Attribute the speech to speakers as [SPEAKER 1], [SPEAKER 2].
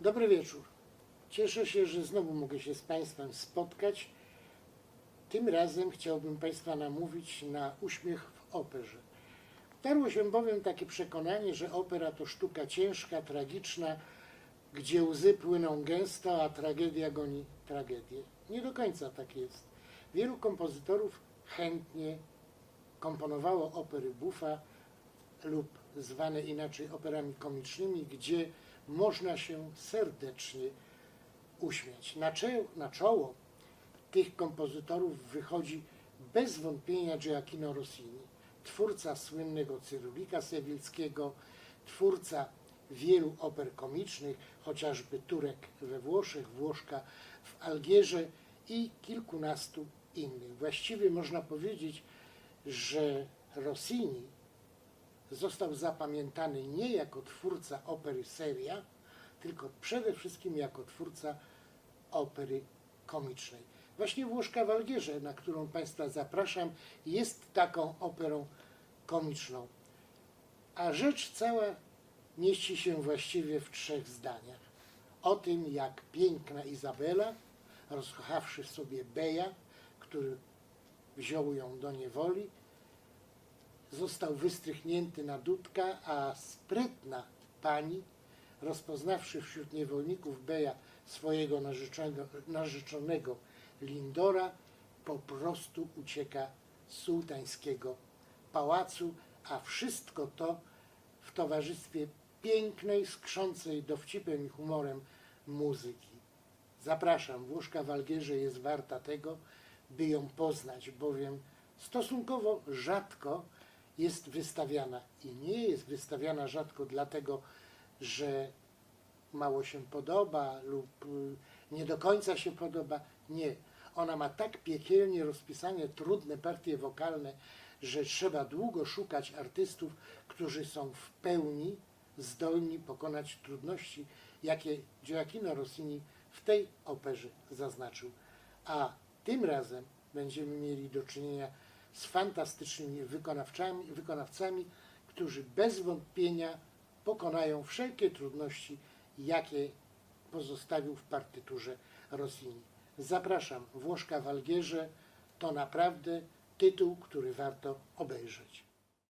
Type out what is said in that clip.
[SPEAKER 1] Dobry wieczór. Cieszę się, że znowu mogę się z Państwem spotkać. Tym razem chciałbym Państwa namówić na uśmiech w operze. Darło się bowiem takie przekonanie, że opera to sztuka ciężka, tragiczna, gdzie łzy płyną gęsto, a tragedia goni tragedię. Nie do końca tak jest. Wielu kompozytorów chętnie komponowało opery buffa lub zwane inaczej operami komicznymi, gdzie można się serdecznie uśmiać. Na, cze- na czoło tych kompozytorów wychodzi bez wątpienia Gioacchino Rossini, twórca słynnego Cyrulika Sewilskiego, twórca wielu oper komicznych, chociażby Turek we Włoszech, Włoszka w Algierze i kilkunastu innych. Właściwie można powiedzieć, że Rossini został zapamiętany nie jako twórca opery seria, tylko przede wszystkim jako twórca opery komicznej. Właśnie Włoszka w Algierze, na którą Państwa zapraszam, jest taką operą komiczną. A rzecz cała mieści się właściwie w trzech zdaniach. O tym, jak piękna Izabela, rozkochawszy w sobie Beja, który wziął ją do niewoli, został wystrychnięty na dudka, a sprytna pani, rozpoznawszy wśród niewolników Beja swojego narzeczonego, narzeczonego Lindora, po prostu ucieka z sułtańskiego pałacu, a wszystko to w towarzystwie pięknej, skrzącej dowcipem i humorem muzyki. Zapraszam, Włoszka w Algierze jest warta tego, by ją poznać, bowiem stosunkowo rzadko jest wystawiana i nie jest wystawiana rzadko dlatego, że mało się podoba lub y, nie do końca się podoba. Nie. Ona ma tak piekielnie rozpisane trudne partie wokalne, że trzeba długo szukać artystów, którzy są w pełni zdolni pokonać trudności, jakie Gioacchino Rossini w tej operze zaznaczył. A tym razem będziemy mieli do czynienia z fantastycznymi wykonawcami, wykonawcami którzy bez wątpienia pokonają wszelkie trudności, jakie pozostawił w partyturze Rossini. Zapraszam, Włoszka w Algierze to naprawdę tytuł, który warto obejrzeć.